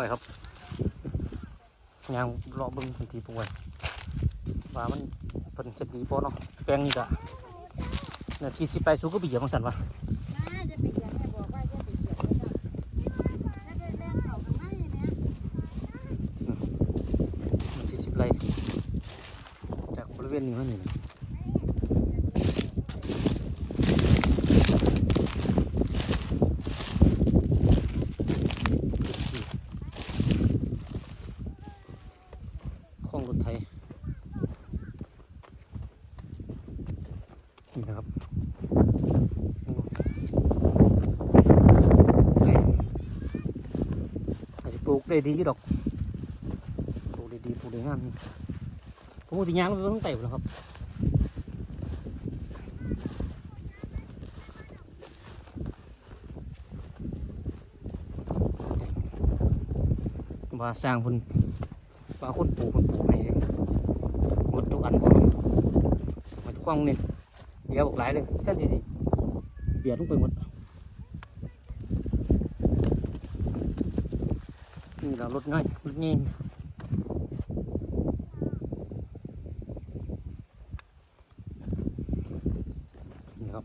ไว้ครับยางรอเบิ้งทันทีปลูกไว้ว่ามันเป็นจะดีพอเนาะแปลงนี่ก็เนี่ยทีสิไปสู้ก็บีเหยียบของสันวะน่าจะไปเหยียบแม่บอกว่าจะหนึ่งในเนี่ยมันที่สิบไรจากบริเวณนี้มานี่นะข้องรถไทยนี่นะครับอาจจะปลูก ได้ดีดอกปลูกดีๆปลูกดีงามนี่ผมว่าที่ยางมันต้องเตะแล้วครับว่าสร้างคนว่าคนปลูกคนปลูกให้เลยหมดทุกอันพอหมดทุกกล้องนี่เดี๋ยวบอกหลายเลยเส้นที่สิเบียดลงไปหมด นี่เรารถง่ายรถเงี้ยนี่ครับ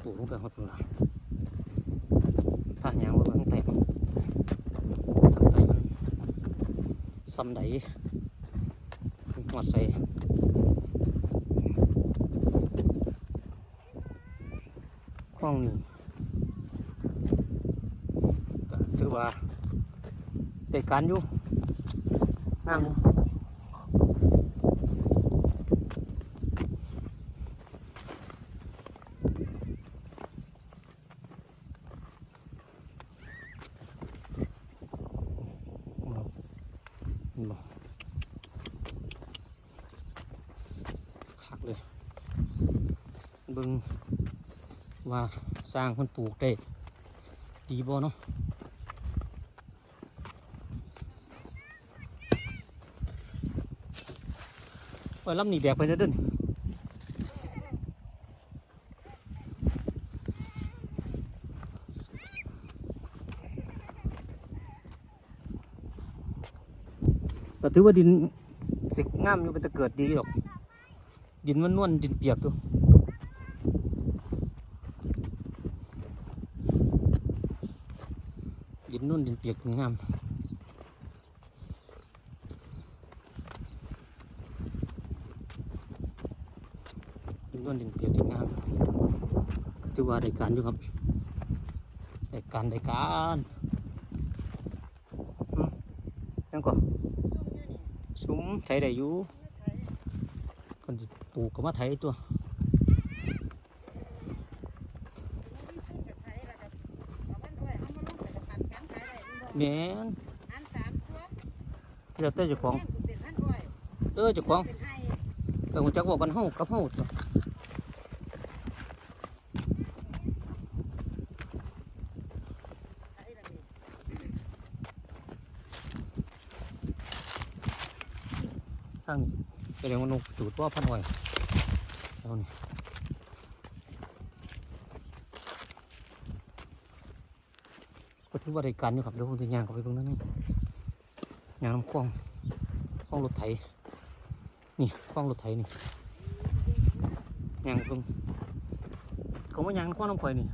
ปลูกลงไปหดเลยผ้ายางไว้ข้างใต้มันข้างใต้มันซ้ำไดหัวใส่คล้องนี่ก็ถือว่า ได้การอยู่งามอยู่เราเราคักเลยเบิ่งว่าสร้างคนปลูกได้ดีบ่เนาะ ไว้ลำนี้แบกไปเด้อเด้นก็ถือว่าดินสิงามอยู่เป็นตะเกิดดีหรอกดินมันนวลดินเปียกอยู่ดินนุ่นดินเปียกงาม ดินนุ่นดินเปียกดินงามก็ถือว่าได้การอยู่ครับได้การได้การอืมยังก่อนซุ้มใช้ได้อยู่คนปลูกก็มาไถตัวซุ่มกับไทยแล้วเอามันด้วยเด้ดีบ่แม่นอันสามตัวแล้วแต่เจ้าของเออจ้าของเออหูจักบอกกันเฮากับเฮาตัว ไห้ละนี่ ทางนี้แสดงว่านกจูดว่าพันอ้อยเอานี่ก็ถือว่าได้การอยู่ครับเดี๋ยวผมจะย่างเข้าไปตรงนั้นนี่ย่างน้ำคลองคลองรถไถนี่คลองรถไถนี่ย่างตรงเขาไมาย่างคลองน้ำข่อยนี่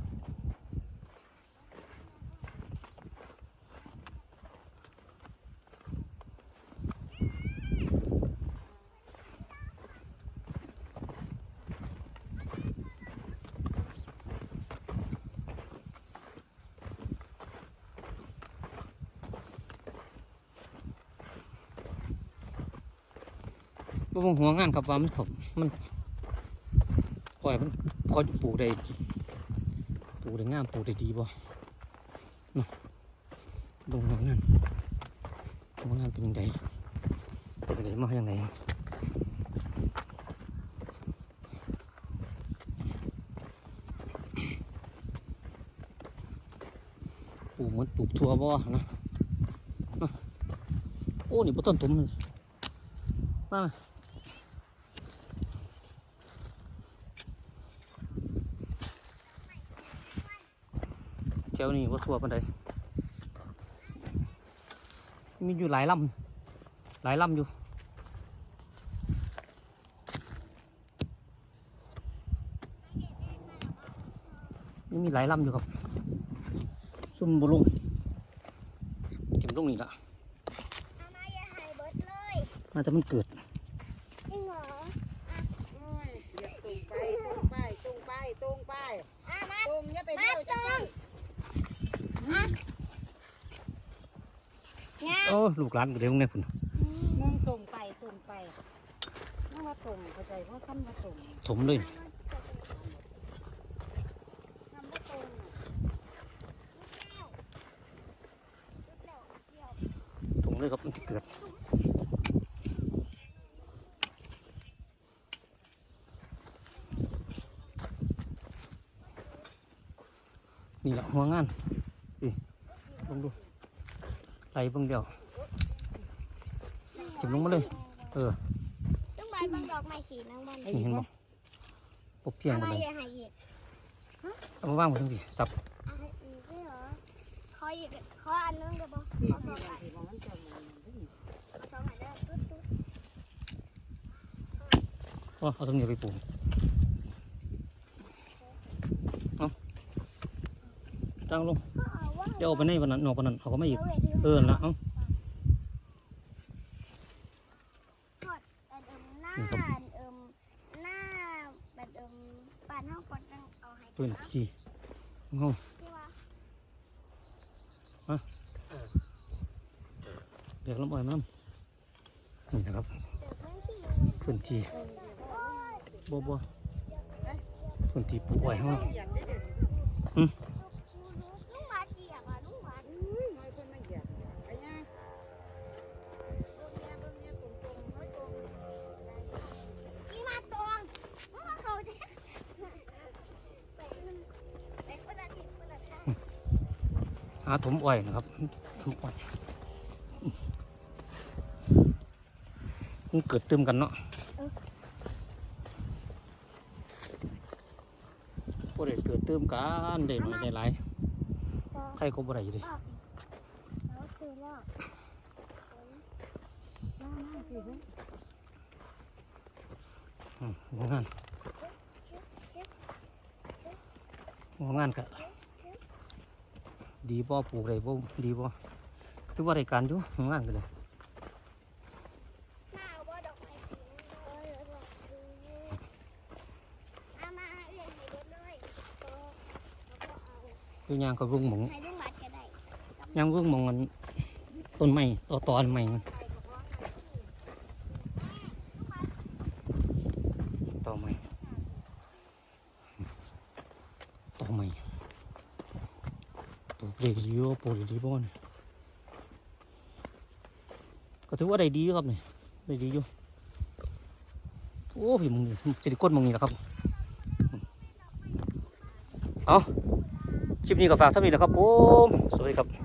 บ่บ่หัวงานครับว่ามันผมมันปล่อยมันพอจะปลูกได้ปลูกได้งามปลูกได้ดีบ่เนาะบ่หัวงานหัวงานเป็นยังไงเป็นยังไงมาอย่างไงปลูกเหมือนปลูกทั่วบ่นะโอ้นี่บ่ต้นตุ่มมา แถวนี้ว่าทั่วปานใดมีอยู่หลายลำหลายลำอยู่นี่มีหลายลำอยู่ครับซุ่มบุลุงเก็บลงนี่ละเอามาอย่าหายเบิดเลยน่าจะมันเกิดจริงเหรอโอ้ยอย่าตรงไปตรงไปตรงไปตรงไปอะมาตรงอย่าไปเที่ยวจังเลยงา โอ้ลูกหลานก็เดี๋ยวเนี่ยคุณมึงตรงไปตรงไปมึงมาตรงเข้าใจว่าคำว่าตรงถมเลยคำว่าตรงน่ะถมเลยครับมันจะเกิดนี่แหละหัวงาน นี่ลงดูไหลเบิ่งเดียวจิบลงมาเลย เออต้องใบบังดอกไม้สีนางบอลนี่เห็นบ่ปกเทียงเอาหมดมาเลยอย่าหายอีกเอามาว่างหมดทั้งทีสับอะให้อีกด้วยเหรอขออีกขออันนึงเดี๋ยวบอกที่ขอสองที่อันที่ว่ามันจะมันนี่ขอสองอันได้ตุ๊ดตุ๊ดอ๋อเอาตรงนี้ไปปลูกเอาตั้งลง ก็เอาว่าเดี๋ยวเอาไปในวันนั้นนอกวันนั้นเอาก็ไม่อีกเดี๋ยวเวทดีเออละเอาทอดอันเอิมหน้านี่ครับอันเอิมหน้าบัดเอิมปานห้องปอดจังเอาให้ปืนนะขี่เอาที่ว่าเดี๋ยวลำอ้อยมันนี่นะครับเดี๋ยวเพิ่งขี่พื้นที่บ่บ่พื้นที่ปลูกอ้อยเขาเหยียบไหาถมอ้อยนะครับถมอ้อยมันเกิดเติมกันเนาะบ่ได้เกิดเติมกันได้หน่อยได้ายใครก็บ่ได้อยู่ดิหัวงานหัวงานก็ ดีบ่ปลูกได้บ่ดีบ่ถือว่าได้การอยู่หัวงานก็เลยหน้าว่าดอกไม้สีโอ้ยดอกดูเอามาเอื้อนให้เบิดเลยโตแล้วก็เอาคือย่างก็รุ่งหมองให้ลุงหวานก็ได้ย่างรุ่งหมองมันต้นไม้ต่อตอนใหม่มัน ใส่กระเพาะให้ ต่อใหม่ต่อใหม่ เด็กได้ดีบ่ปรดีบ่เนี่ยก็ถือว่าได้ดีครับนี่ได้ดีอยู่โอ้พี่มึงจะได้ก้นมึงนี่แหละครับ เอาคลิปนี้ก็ฝากสักนิดนะครับผมสวัสดีครับ